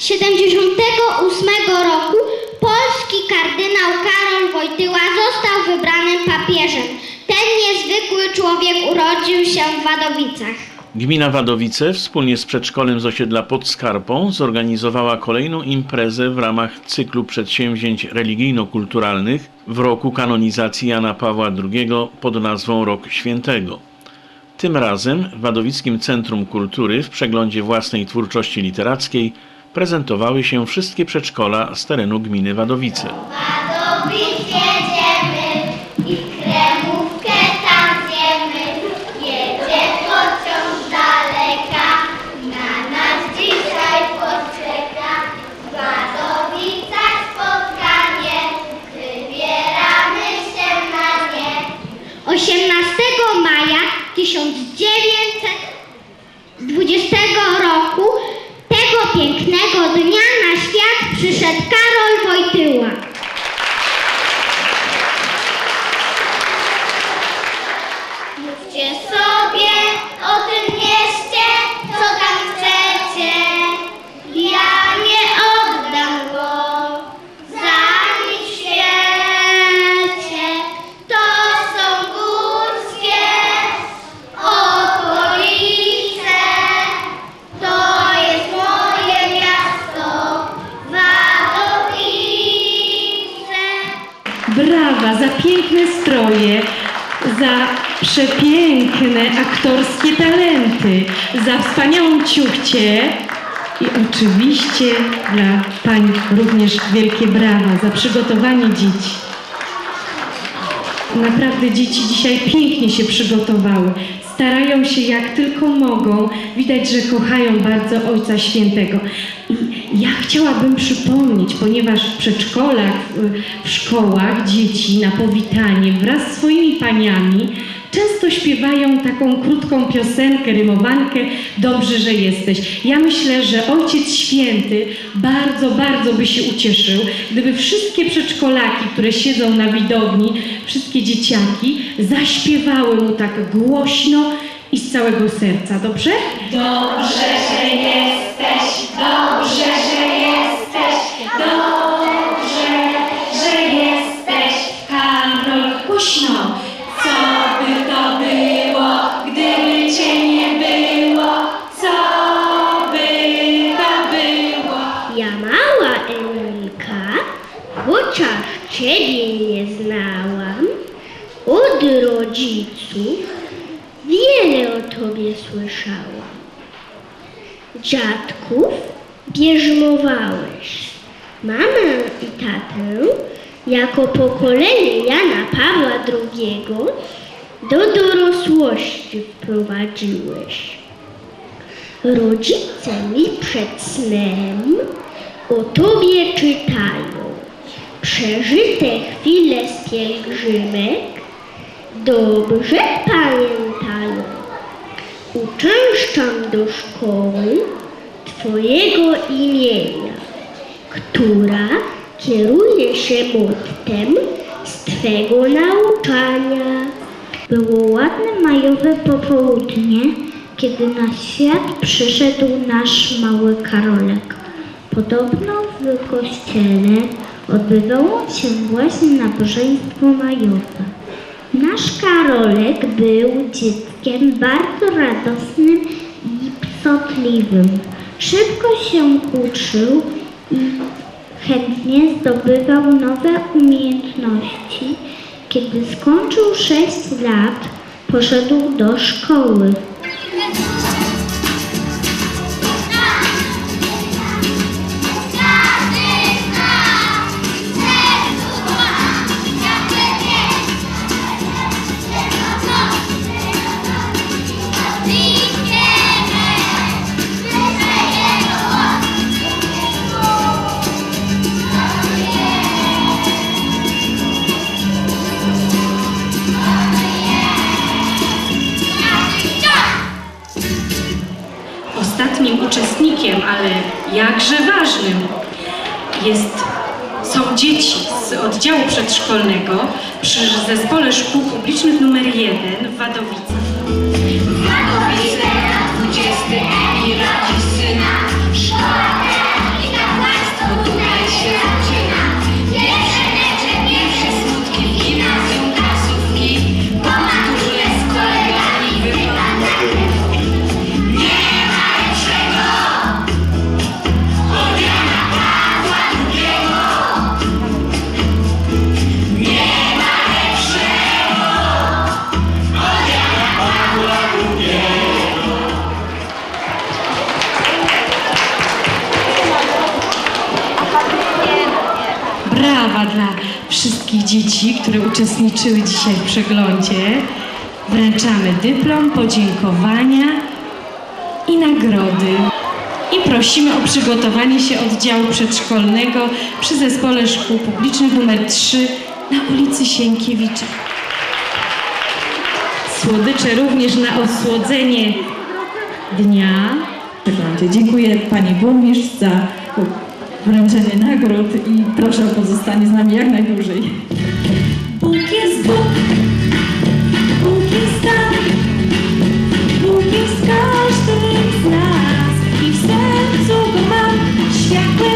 78 roku polski kardynał Karol Wojtyła został wybranym papieżem. Ten niezwykły człowiek urodził się w Wadowicach. Gmina Wadowice wspólnie z przedszkolem z osiedla pod Skarpą zorganizowała kolejną imprezę w ramach cyklu przedsięwzięć religijno-kulturalnych w roku kanonizacji Jana Pawła II pod nazwą Rok Świętego. Tym razem w Wadowickim Centrum Kultury w przeglądzie własnej twórczości literackiej prezentowały się wszystkie przedszkola z terenu gminy Wadowice. Wadowic Brawa za piękne stroje, za przepiękne aktorskie talenty, za wspaniałą ciuchcię i oczywiście dla pań również wielkie brawa za przygotowanie dzieci. Naprawdę dzieci dzisiaj pięknie się przygotowały. Starają się jak tylko mogą. Widać, że kochają bardzo Ojca Świętego. Ja chciałabym przypomnieć, ponieważ w przedszkolach, w szkołach dzieci na powitanie wraz z swoimi paniami często śpiewają taką krótką piosenkę, rymowankę Dobrze, że jesteś. Ja myślę, że Ojciec Święty bardzo, bardzo by się ucieszył, gdyby wszystkie przedszkolaki, które siedzą na widowni, wszystkie dzieciaki zaśpiewały mu tak głośno i z całego serca, dobrze? Dobrze, że jesteś, dobrze, że jesteś, dobrze, że jesteś, Karol, głośno. Co by to było, gdyby cię nie było? Co by to było? Ja mała Emilka, chociaż Ciebie nie znałam, od rodziców Tobie słyszałam. Dziadków bierzmowałeś, mamę i tatę jako pokolenie Jana Pawła II do dorosłości wprowadziłeś. Rodzice mi przed snem o tobie czytają. Przeżyte chwile z pielgrzymek dobrze pamiętają. Do szkoły Twojego imienia, która kieruje się mottem z Twego nauczania. Było ładne majowe popołudnie, kiedy na świat przyszedł nasz mały Karolek. Podobno w kościele odbywało się właśnie nabożeństwo majowe. Nasz Karolek był dzieckiem bardzo radosnym i psotliwym. Szybko się uczył i chętnie zdobywał nowe umiejętności. Kiedy skończył 6 lat, poszedł do szkoły. Uczestnikiem, ale jakże ważnym, jest, są dzieci z oddziału przedszkolnego przy Zespole Szkół Publicznych nr 1 w Wadowicach. Dla wszystkich dzieci, które uczestniczyły dzisiaj w przeglądzie, wręczamy dyplom, podziękowania i nagrody. I prosimy o przygotowanie się oddziału przedszkolnego przy Zespole Szkół Publicznych nr 3 na ulicy Sienkiewicza. Słodycze również na osłodzenie dnia. Dziękuję Pani Burmistrz za wręczenie nagród i proszę o pozostanie z nami jak najdłużej. Bóg jest Bóg, Bóg jest tam, Bóg jest każdym z nas. I w sercu go mam, światły